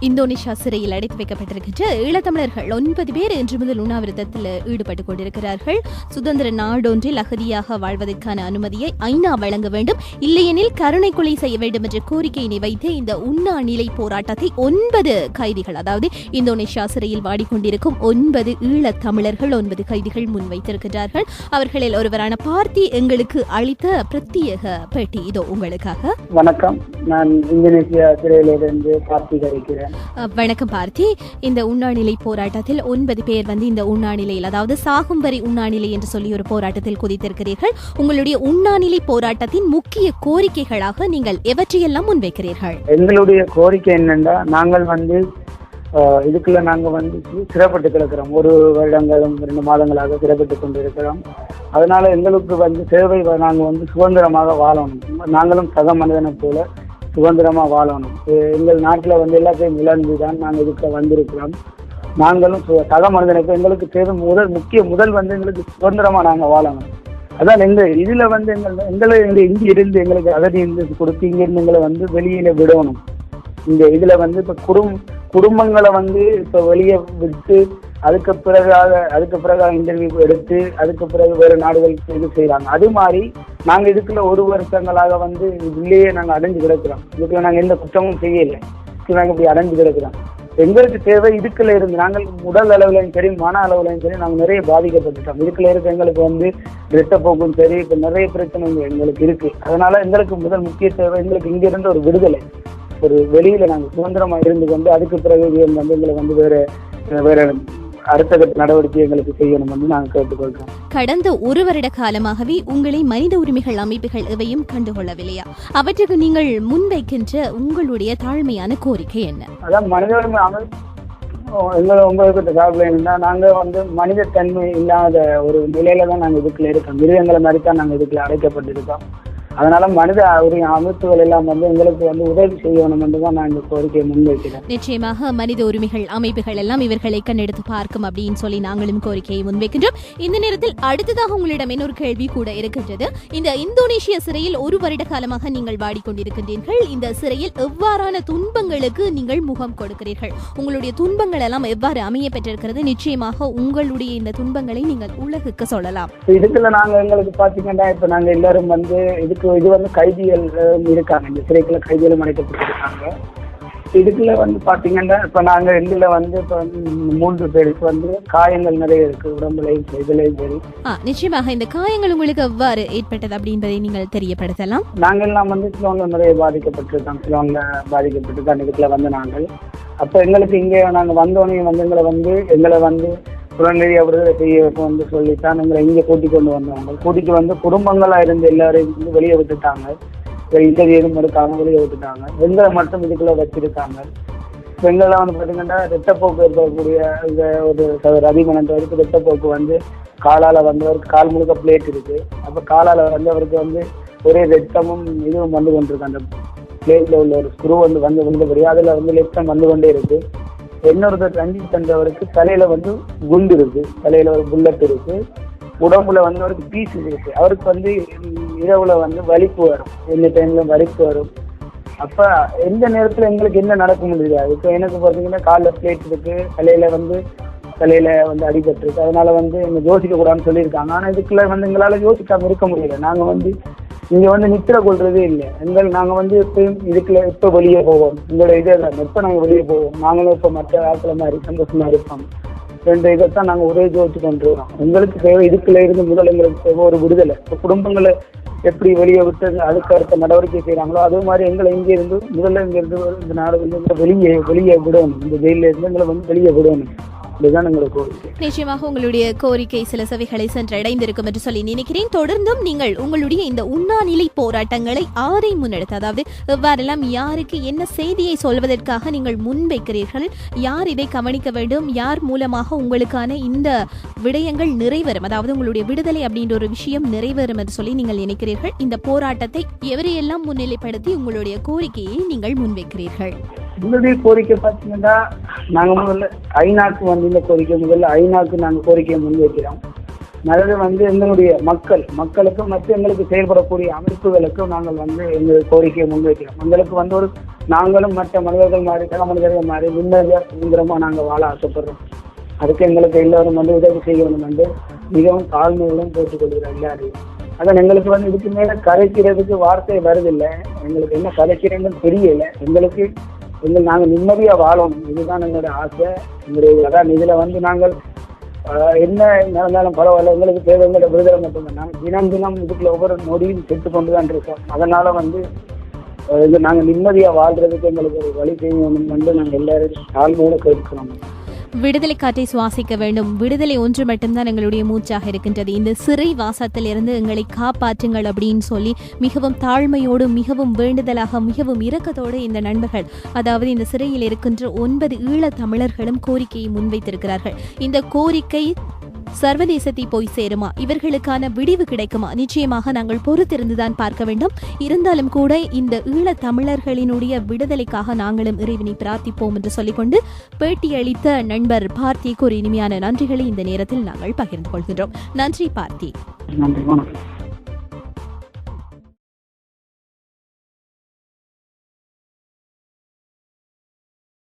Indonesia சிறையில் அடைத்து வைக்கப்பட்டிருக்கின்ற ஈழத்தமிழர்கள் ஒன்பது பேர் இன்று முதல் உண்ணாவிரதத்தில் ஈடுபட்டுக் கொண்டிருக்கிறார்கள். சுதந்திர நாடொன்றில் அகதியாக வாழ்வதற்கான அனுமதியை ஐநா வழங்க வேண்டும். இல்லையெனில் கருணை கொலை செய்ய வேண்டும் என்ற கோரிக்கையினை வைத்து இந்த உண்ணா நிலை போராட்டத்தை ஒன்பது கைதிகள் அதாவது இந்தோனேஷியா சிறையில் வாடிக்கொண்டிருக்கும் ஒன்பது ஈழத்தமிழர்கள் ஒன்பது கைதிகள் முன்வைத்திருக்கிறார்கள் அவர்களில் ஒருவரான பார்த்தி எங்களுக்கு அளித்த பிரத்யேக பேட்டி இதோ உங்களுக்காக. வணக்கம். நான் இந்தோனேஷியா சிறையிலிருந்து பார்த்தி கழிக்கிறேன் வணக்கம் பார்த்தி. இந்த உண்ணாநிலை போராட்டத்தில் ஒன்பது பேர் வந்து இந்த உண்ணாநிலையில் அதாவது சாகும் வரை உண்ணாநிலை என்று சொல்லி ஒரு போராட்டத்தில் குதித்திருக்கிறீர்கள். உங்களுடைய உண்ணாநிலை போராட்டத்தின் முக்கிய கோரிக்கைகளாக நீங்கள் எவற்றையெல்லாம் முன்வைக்கிறீர்கள்? எங்களுடைய கோரிக்கை என்னென்னா நாங்கள் வந்து ஆஹ், இதுக்குள்ள நாங்க வந்து சிறப்பட்டு கிடக்கிறோம். ஒரு வருடங்களும் ரெண்டு மாதங்களாக சிறப்பட்டு கொண்டிருக்கிறோம். அதனால எங்களுக்கு வந்து சேவை நாங்கள் நாங்க வந்து சுதந்திரமாக வாழணும். நாங்களும் சக மனிதனை போல சுதந்திரமா வாழணும். எங்கள் நாட்டில் வந்து எல்லாத்தையும் இழந்து தான் நாங்கள் இதுக்கு வந்திருக்கிறோம். நாங்களும் சக மனிதனுக்கு எங்களுக்கு தேவை முதல் முக்கிய முதல் வந்து எங்களுக்கு சுதந்திரமா நாங்கள் வாழணும். அதான் எங்க இதுல வந்து எங்கள் எங்களை எங்கள் இங்க இருந்து எங்களுக்கு அகதி இருந்து கொடுத்து இங்க இருந்து எங்களை வந்து வெளியில விடணும். இந்த இதுல வந்து இப்ப குடும் குடும்பங்களை வந்து இப்ப வெளியே விட்டு அதுக்கு பிறகாக அதுக்கு பிறகு இன்டர்வியூ எடுத்து அதுக்கு பிறகு வேறு நாடுகளுக்கு இது செய்கிறாங்க அது மாதிரி நாங்கள் இதுக்குள்ள ஒரு வருஷங்களாக வந்து இதுலேயே நாங்கள் அடைஞ்சு கிடக்கிறோம். இதுக்குள்ள நாங்கள் எந்த குற்றமும் செய்யலை. இதுக்கு நாங்க இப்படி அடைஞ்சு கிடக்கிறோம். எங்களுக்கு தேவை இதுக்குள்ள இருந்து நாங்கள் உடல் அளவுலையும் சரி மன அளவுலையும் சரி நாங்கள் நிறைய பாதிக்கப்பட்டுட்டோம். இதுக்குள்ள இருக்க எங்களுக்கு வந்து இரத்தப்போக்கும் சரி இப்போ நிறைய பிரச்சனைகள் எங்களுக்கு இருக்கு. அதனால எங்களுக்கு முதல் முக்கிய தேவை எங்களுக்கு இங்கிருந்து ஒரு விடுதலை. ஒரு வெளியில நாங்கள் சுதந்திரமா இருந்து கொண்டு அதுக்கு பிறகு வந்து எங்களை வந்து வேற வேற அடுத்த கட்ட நடவடிக்கை எங்களுக்கு செய்யணும் வந்து நாங்கள் கேட்டுக்கொள்கிறோம். கடந்த ஒரு வருட காலமாகவே உங்களை மனித உரிமைகள் அமைப்புகள் எவையும் கண்டுகொள்ளவில்லையா? அவற்றுக்கு நீங்கள் முன்வைக்கின்ற உங்களுடைய தாழ்மையான கோரிக்கை என்ன? அதான் மனித உரிமை அமைப்பு எங்களை உங்களுக்கு சார்பில் என்னன்னா நாங்க வந்து மனித தன்மை இல்லாத ஒரு நிலையில தான் நாங்க இதுக்குள்ள இருக்கோம். மிருகங்களை மாதிரி தான் நாங்க இதுக்குள்ள அடைக்கப்பட்டிருக்கோம். அதனால மனித உரிமை அமைப்புகள் எல்லாம் வந்து எங்களுக்கு வந்து உதவி செய்யணும் என்று தான் நான் இந்த கோரிக்கையை முன்வைக்கிறேன். நிச்சயமாக மனித உரிமைகள் அமைப்புகள் எல்லாம் இவர்களை கண்ணெடுத்து பார்க்கும் அப்படின்னு சொல்லி நாங்களும் கோரிக்கையை முன்வைக்கின்றோம். இந்த நேரத்தில் அடுத்ததாக உங்களிடம் இன்னொரு கேள்வி கூட இருக்கின்றது. இந்த இந்தோனேஷிய சிறையில் ஒரு வருட காலமாக நீங்கள் வாடிக்கொண்டிருக்கின்றீர்கள். இந்த சிறையில் எவ்வாறான துன்பங்களுக்கு நீங்கள் முகம் கொடுக்கிறீர்கள்? உங்களுடைய துன்பங்கள் எல்லாம் எவ்வாறு அமைய பெற்றிருக்கிறது? நிச்சயமாக உங்களுடைய இந்த துன்பங்களை நீங்கள் உலகுக்கு சொல்லலாம். இதுக்குள்ள நாங்க எங்களுக்கு பாத்தீங்கன்னா இப்ப நாங்க எல்லாரும் வந்து இதுக்கு இது வந்து கைதிகள் இருக்காங்க. இந்த சிறைக்குள்ள கைதிகளும் அடைக்கப்பட்டிருக்காங்க. இதுக்குள்ள வந்து பாத்தீங்கன்னா இப்ப நாங்க இதுல வந்து இப்ப மூன்று பேருக்கு வந்து காயங்கள் நிறைய இருக்கு. உடம்புலையும் இதுலயும் சரி. ஆ நிச்சயமாக இந்த காயங்கள் உங்களுக்கு எவ்வாறு ஏற்பட்டது அப்படின்றதை நீங்கள் தெரியப்படுத்தலாம். நாங்க எல்லாம் வந்து சிலோன்ல நிறைய பாதிக்கப்பட்டிருக்கோம் சிலோன்ல பாதிக்கப்பட்டிருக்கோம் இதுக்குள்ள வந்து நாங்கள். அப்ப எங்களுக்கு இங்கே நாங்க வந்தோடனே வந்து எங்களை வந்து எங்களை வந்து உடனடியாக விடுதலை செய்ய வந்து சொல்லித்தான் எங்களை இங்கே கூட்டிக் கொண்டு வந்தவங்க கூட்டிட்டு வந்து குடும்பங்களா இருந்து எல்லாரையும் வந்து வெளியே விட்டுட்டாங்க. இன்டர்வியூ எதுவும் எடுக்காம வெளியே விட்டுட்டாங்க. எங்களை மட்டும் இதுக்குள்ள வச்சிருக்காங்க. பெண்கள்லாம் வந்து பார்த்தீங்கன்னா ரத்தப்போக்கு இருக்கக்கூடிய இந்த ஒரு சகோதரர் வரைக்கும் ரத்தப்போக்கு வந்து காலால வந்து அவருக்கு கால் முழுக்க பிளேட் இருக்கு. அப்ப காலால வந்து அவருக்கு வந்து ஒரே ரத்தமும் இதுவும் வந்து கொண்டிருக்கு. அந்த பிளேட்ல உள்ள ஒரு ஸ்க்ரூ வந்து வந்து விழுந்தபடி அதுல வந்து ரத்தம் வந்து கொண்டே இருக்கு. இன்னொருத்தர் ரஞ்சித் தந்தவருக்கு தலையில வந்து குண்டு இருக்கு. தலையில ஒரு புல்லட் இருக்கு. உடம்புல வந்து அவருக்கு பீஸ் இருக்கு. அவருக்கு வந்து இரவுல வந்து வலிப்பு வரும். எந்த டைம்ல வலிப்பு வரும். அப்ப எந்த நேரத்துல எங்களுக்கு என்ன நடக்க முடியாது இப்போ எனக்கு பாத்தீங்கன்னா காலில் பிளேட் இருக்கு. தலையில வந்து தலையில வந்து அடிபட்டிருக்கு அதனால வந்து எங்க யோசிக்க கூடாதுன்னு சொல்லியிருக்காங்க. ஆனா இதுக்குள்ள வந்து எங்களால யோசிக்காம இருக்க முடியல. நாங்க வந்து இங்க வந்து நித்திர கொள்றதே இல்லை. எங்கள் நாங்க வந்து எப்பயும் இதுக்குள்ள எப்ப வெளியே போவோம். எங்களோட இதே தான் எப்ப நாங்க வெளியே போவோம். நாங்களும் இப்ப மற்ற ஆட்கள மாதிரி சந்தோஷமா இருப்போம். ரெண்டு இதைத்தான் நாங்க ஒரே ஜோதிச்சு கொண்டிருக்கோம் எங்களுக்கு தேவை இதுக்குள்ள இருந்து முதல் எங்களுக்கு தேவை ஒரு விடுதலை. இப்ப குடும்பங்களை எப்படி வெளியே விட்டு அதுக்கு அடுத்த நடவடிக்கை செய்யறாங்களோ அதே மாதிரி எங்களை இங்கே இருந்து முதல்ல இங்கே இருந்து இந்த நாடு வந்து வெளியே வெளியே விடணும். இந்த ஜெயில இருந்து எங்களை வந்து வெளியே விடணும். நிச்சயமாக உங்களுடைய கோரிக்கை சில சபைகளை சென்றடைந்திருக்கும் என்று சொல்லி நினைக்கிறேன். தொடர்ந்தும் நீங்கள் உங்களுடைய இந்த உண்ணாநிலை போராட்டங்களை ஆரை முன்னெடுத்து அதாவது எவ்வாறெல்லாம் யாருக்கு என்ன செய்தியை சொல்வதற்காக நீங்கள் முன்வைக்கிறீர்கள் யார் இதை கவனிக்க வேண்டும் யார் மூலமாக உங்களுக்கான இந்த விடயங்கள் நிறைவேறும் அதாவது உங்களுடைய விடுதலை அப்படின்ற ஒரு விஷயம் நிறைவேறும் என்று சொல்லி நீங்கள் நினைக்கிறீர்கள். இந்த போராட்டத்தை எவரையெல்லாம் முன்னிலைப்படுத்தி உங்களுடைய கோரிக்கையை நீங்கள் முன்வைக்கிறீர்கள்? எங்களுடைய கோரிக்கை பார்த்தீங்கன்னா நாங்க முதல்ல ஐநாக்கு வந்து இந்த கோரிக்கை முதல்ல ஐநாக்கு நாங்க கோரிக்கையை முன்வைக்கிறோம். நல்லது வந்து எங்களுடைய மக்கள் மக்களுக்கும் மற்ற எங்களுக்கு செயல்படக்கூடிய அமைப்புகளுக்கும் நாங்கள் வந்து எங்கள் கோரிக்கையை முன்வைக்கிறோம். எங்களுக்கு வந்து ஒரு நாங்களும் மற்ற மனிதர்கள் மாதிரி சக மனிதர்கள் மாதிரி நிம்மதியா சுதந்திரமா நாங்க வாழ ஆசைப்படுறோம். அதுக்கு எங்களுக்கு எல்லோரும் வந்து உதவி செய்யணும் என்று மிகவும் தாழ்மையுடன் கேட்டுக்கொள்கிறோம் எல்லாரையும். அதான் எங்களுக்கு வந்து இதுக்கு மேல கரைக்கிறதுக்கு வார்த்தை வருதில்லை. எங்களுக்கு என்ன கரைக்கிறேன்னு தெரியல. எங்களுக்கு எங்கள் நாங்கள் நிம்மதியாக வாழணும். இதுதான் எங்களுடைய ஆசை. எங்களுடைய அதான் இதில் வந்து நாங்கள் என்ன நடந்தாலும் பரவாயில்ல. எங்களுக்கு தேவை எங்களோட விடுதலை மட்டும்தான். நாங்கள் தினம் தினம் இதுக்குள்ள ஒவ்வொரு நொடியும் செத்து கொண்டு தான் இருக்கோம். அதனால் வந்து இது நாங்கள் நிம்மதியாக வாழ்கிறதுக்கு எங்களுக்கு ஒரு வழி செய்யணும் என்று நாங்கள் எல்லாரும் தாழ்மையோடு கேட்கிறோம் விடுதலை காற்றை சுவாசிக்க வேண்டும். விடுதலை ஒன்று மட்டும்தான் எங்களுடைய மூச்சாக இருக்கின்றது. இந்த சிறை வாசத்திலிருந்து எங்களை காப்பாற்றுங்கள் அப்படின்னு சொல்லி மிகவும் தாழ்மையோடு மிகவும் வேண்டுதலாக மிகவும் இரக்கத்தோடு இந்த நண்பர்கள் அதாவது இந்த சிறையில் இருக்கின்ற ஒன்பது ஈழ தமிழர்களும் கோரிக்கையை முன்வைத்திருக்கிறார்கள். இந்த கோரிக்கை சர்வதேசத்தை போய் சேருமா? இவர்களுக்கான விடிவு கிடைக்குமா? நிச்சயமாக நாங்கள் பொறுத்திருந்துதான் பார்க்க வேண்டும். இருந்தாலும் கூட இந்த ஈழத் தமிழர்களினுடைய விடுதலைக்காக நாங்களும் இறைவனை பிரார்த்திப்போம் என்று சொல்லிக்கொண்டு பேட்டியளித்த நண்பர் பார்த்திக்கு ஒரு இனிமையான நன்றிகளை இந்த நேரத்தில் நாங்கள் பகிர்ந்து கொள்கின்றோம். நன்றி பார்த்தி. நன்றி